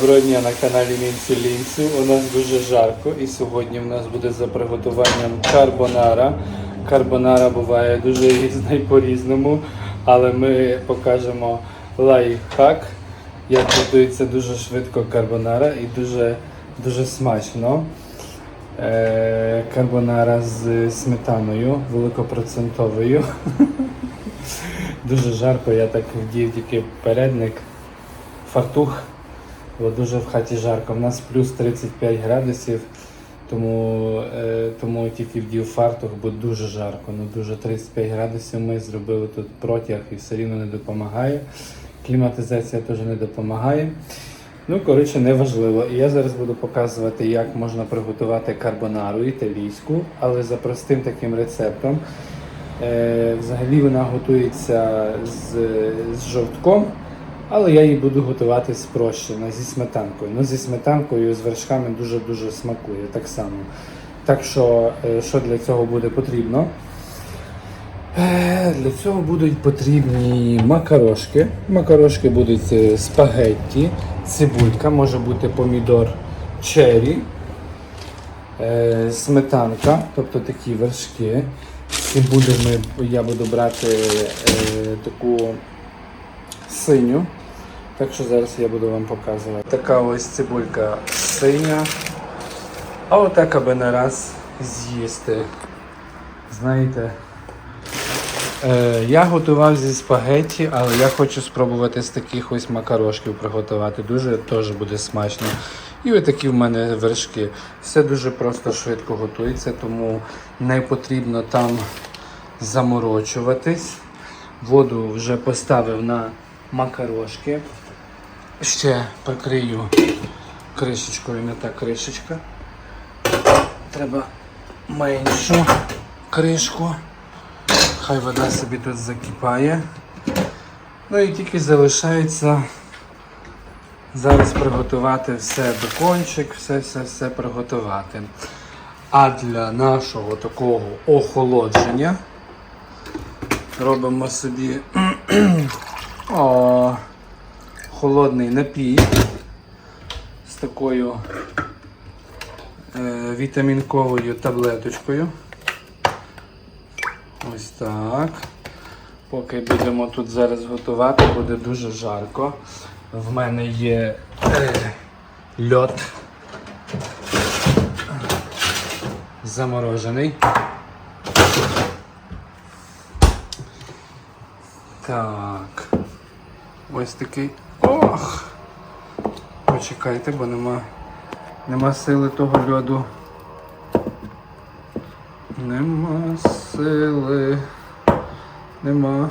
Доброго дня на каналі Мінцю Лінцю. У нас дуже жарко і сьогодні в нас буде за приготуванням карбонара. Карбонара буває дуже різна і по-різному, але ми покажемо лайфхак, як готується дуже швидко карбонара і дуже, дуже смачно. Е, Карбонара з сметаною великопроцентовою. Дуже жарко, я так вдів тільки передник, фартух. Бо дуже в хаті жарко. У нас плюс 35 градусів, тому, е, тому тільки вдів фартух, бо дуже жарко. Ну дуже 35 градусів ми зробили тут протяг і все рівно не допомагає. Кліматизація теж не допомагає. Ну, коротше, неважливо. І я зараз буду показувати, як можна приготувати карбонару італійську, але за простим таким рецептом. Е, взагалі вона готується з, з жовтком, але я її буду готувати спрощено зі сметанкою. Ну, зі сметанкою з вершками дуже-дуже смакує так само. Так що, е, що для цього буде потрібно? Е, Для цього будуть потрібні макарошки. Макарошки будуть е, спагетті, цибулька, може бути помідор черрі, сметанка, тобто такі вершки. Цибулю я буду брати таку синю. Так що зараз я буду вам показувати. Така ось цибулька синя. А отак аби на раз з'їсти. Знаєте. Е, я готував зі спагетті, але я хочу спробувати з таких ось макарошків приготувати. Дуже теж буде смачно. І отакі в мене вершки. Все дуже просто швидко готується, тому не потрібно там заморочуватись. Воду вже поставив на макарошки. Ще прикрию кришечкою, не та кришечка. Треба меншу кришку. Хай вода собі тут закипає. Ну і тільки залишається зараз приготувати все бекончик, все-все-все приготувати. А для нашого такого охолодження робимо собі о, холодний напій з такою е, вітамінковою таблеточкою. Ось так. Поки будемо тут зараз готувати, буде дуже жарко. В мене є е, льод заморожений. Так. Ось такий. Ох! Почекайте, бо нема, нема сили того льоду. Нема сили. Нема.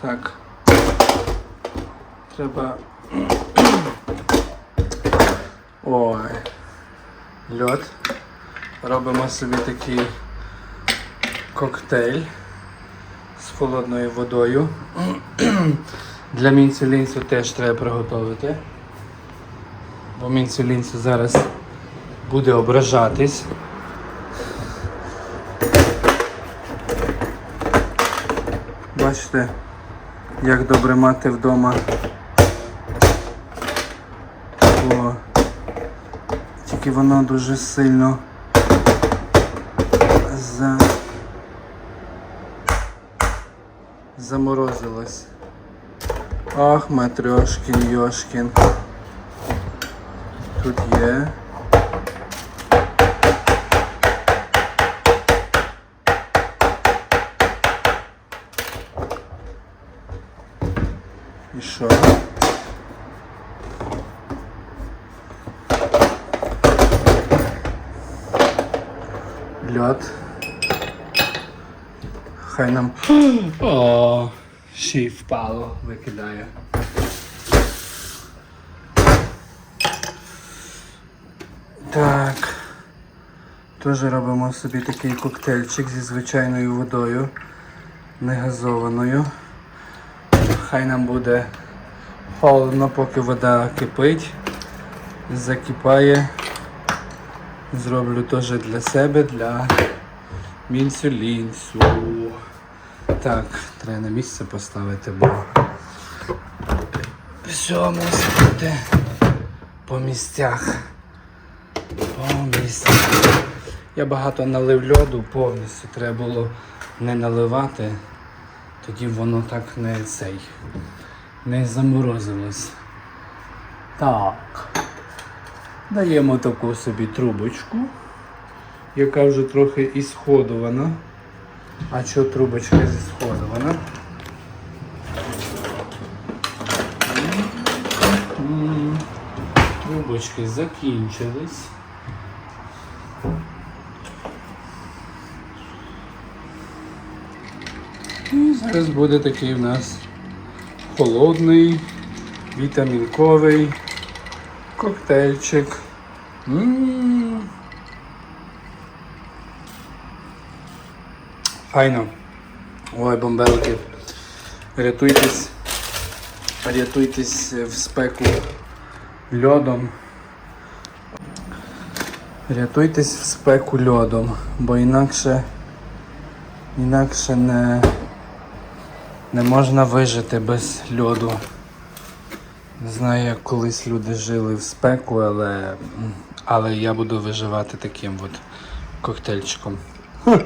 Так. Треба. Ой. Льод. Робимо собі такий коктейль з холодною водою. Для мінцелінцю теж треба приготувати. Бо мінцелінцю зараз буде ображатись. Бачите, як добре мати вдома. О, тільки воно дуже сильно за... заморозилось. Ах, Матрьошкін, Йошкін. Тут є. І що? Льод. Хай нам. О, ще й впало, викидає. Так. Теж робимо собі такий коктейльчик зі звичайною водою, негазованою. Хай нам буде холодно, поки вода кипить, закипає. Зроблю теж для себе, для мінцю лінцю. Так, треба на місце поставити, бо все мусить бути по місцях. По місцях. Я багато налив льоду повністю, треба було не наливати, тоді воно так не цей, не заморозилось. Так. Даємо таку собі трубочку, яка вже трохи ісходована. А що трубочка зісходована? М, Трубочки закінчились. І зараз буде такий у нас холодний, вітамінковий коктейльчик. М. Файно. Ой, бомбелки. Рятуйтесь. Рятуйтесь в спеку льодом. Рятуйтесь в спеку льодом, бо інакше, інакше не, не можна вижити без льоду. Не знаю, як колись люди жили в спеку, але, але я буду виживати таким от коктейльчиком. Ха,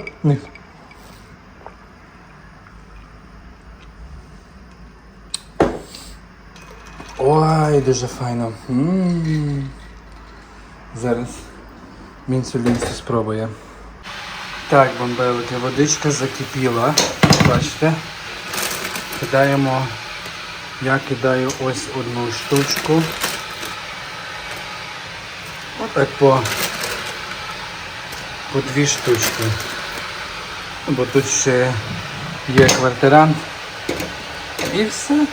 Ой, дуже файно. м Зараз мінсулінці спробує. Так, бомбелики, водичка закипіла. Бачите? Кидаємо я кидаю ось одну штучку. Отак по, по дві штучки. Бо тут ще є квартирант. І все.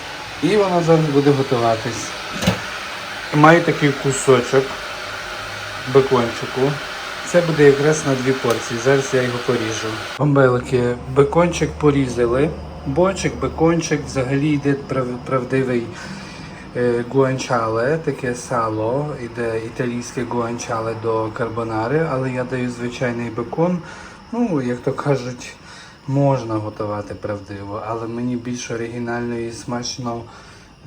І воно зараз буде готуватись. Маю такий кусочок бекончику. Це буде якраз на дві порції. Зараз я його поріжу. Бомбелики, бекончик порізали. Бочик, бекончик, взагалі йде прав- правдивий е, гуанчале, таке сало, йде італійське гуанчале до карбонари, але я даю звичайний бекон. Ну, як то кажуть, можна готувати правдиво, але мені більш оригінально і смачно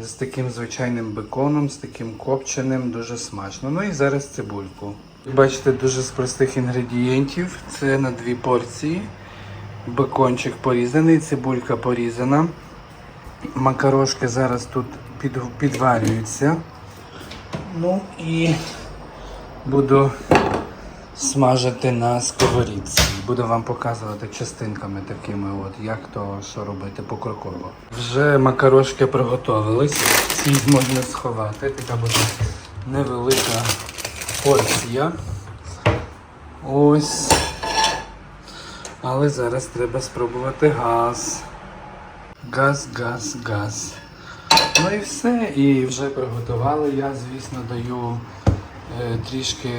з таким звичайним беконом, з таким копченим, дуже смачно. Ну і зараз цибульку. Бачите, дуже з простих інгредієнтів. Це на дві порції. Бекончик порізаний, цибулька порізана. Макарошки зараз тут під, підварюються. Ну і буду смажити на сковорідці. Буду вам показувати частинками такими, от, як то що робити покроково. Вже макарошки приготовились. Ці можна сховати. Така буде невелика порція. Ось. Але зараз треба спробувати газ. Газ, газ, газ. Ну і все. І вже приготували. Я, звісно, даю е, трішки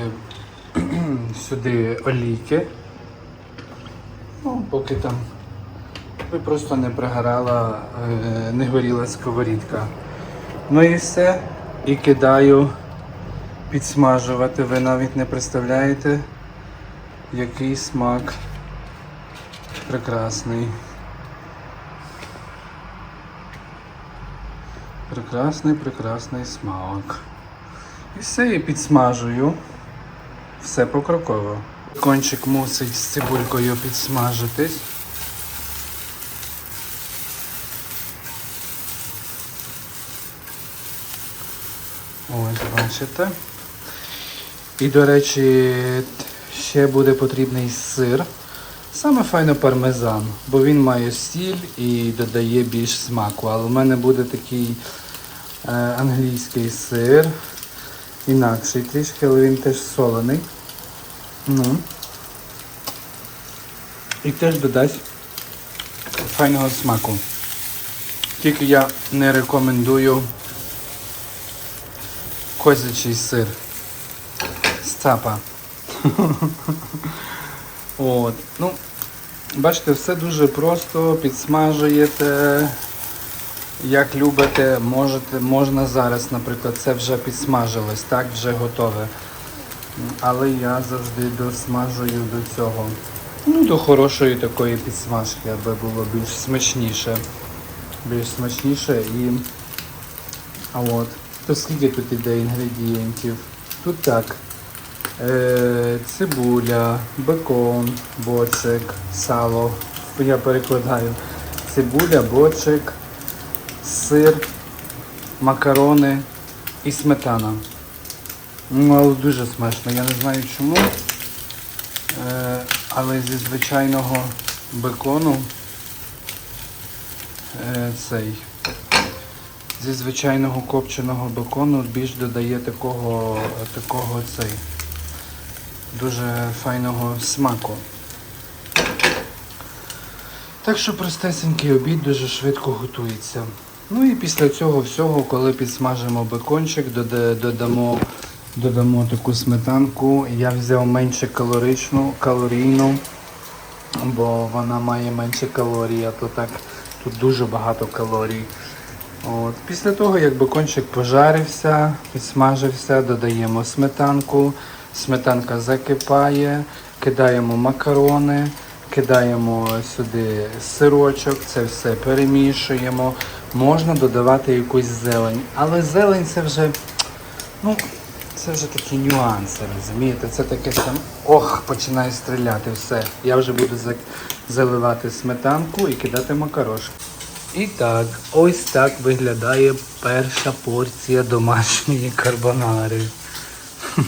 сюди олійки. Ну, поки там ви просто не пригорала, е, не горіла сковорідка. Ну і все. І кидаю підсмажувати. Ви навіть не представляєте, який смак прекрасний. Прекрасний, прекрасний смак. І все, я підсмажую. Все покроково. Кончик мусить з цибулькою підсмажитись. Ось, бачите. І, до речі, ще буде потрібний сир. Саме файно пармезан, бо він має сіль і додає більш смаку. Але в мене буде такий е, англійський сир. Інакший трішки, але він теж солений. Ну. І теж додасть файного смаку. Тільки я не рекомендую козячий сир з цапа. От. Ну, бачите, все дуже просто, підсмажуєте. Як любите, можете, можна зараз, наприклад, це вже підсмажилось, так, вже готове. Але я завжди досмажую до цього. Ну, до хорошої такої підсмажки, аби було більш смачніше. Більш смачніше і. А от. То скільки тут іде інгредієнтів? Тут так. Е, цибуля, бекон, бочик, сало. Я перекладаю. Цибуля, бочик, сир, макарони і сметана. Ну, але дуже смачно. Я не знаю чому. Е, але зі звичайного бекону е, цей. Зі звичайного копченого бекону більш додає такого, такого цей дуже файного смаку. Так що простесенький обід дуже швидко готується. Ну і після цього всього, коли підсмажимо бекончик, додамо, додамо таку сметанку. Я взяв менше калоричну, калорійну, бо вона має менше калорій, а то так тут дуже багато калорій. От. Після того, як бекончик пожарився, підсмажився, додаємо сметанку. Сметанка закипає, кидаємо макарони, кидаємо сюди сирочок, це все перемішуємо. Можна додавати якусь зелень. Але зелень це вже, ну, це вже такі нюанси, розумієте? Це таке там, ох, починає стріляти все. Я вже буду за- заливати сметанку і кидати макарошки. І так, ось так виглядає перша порція домашньої карбонари.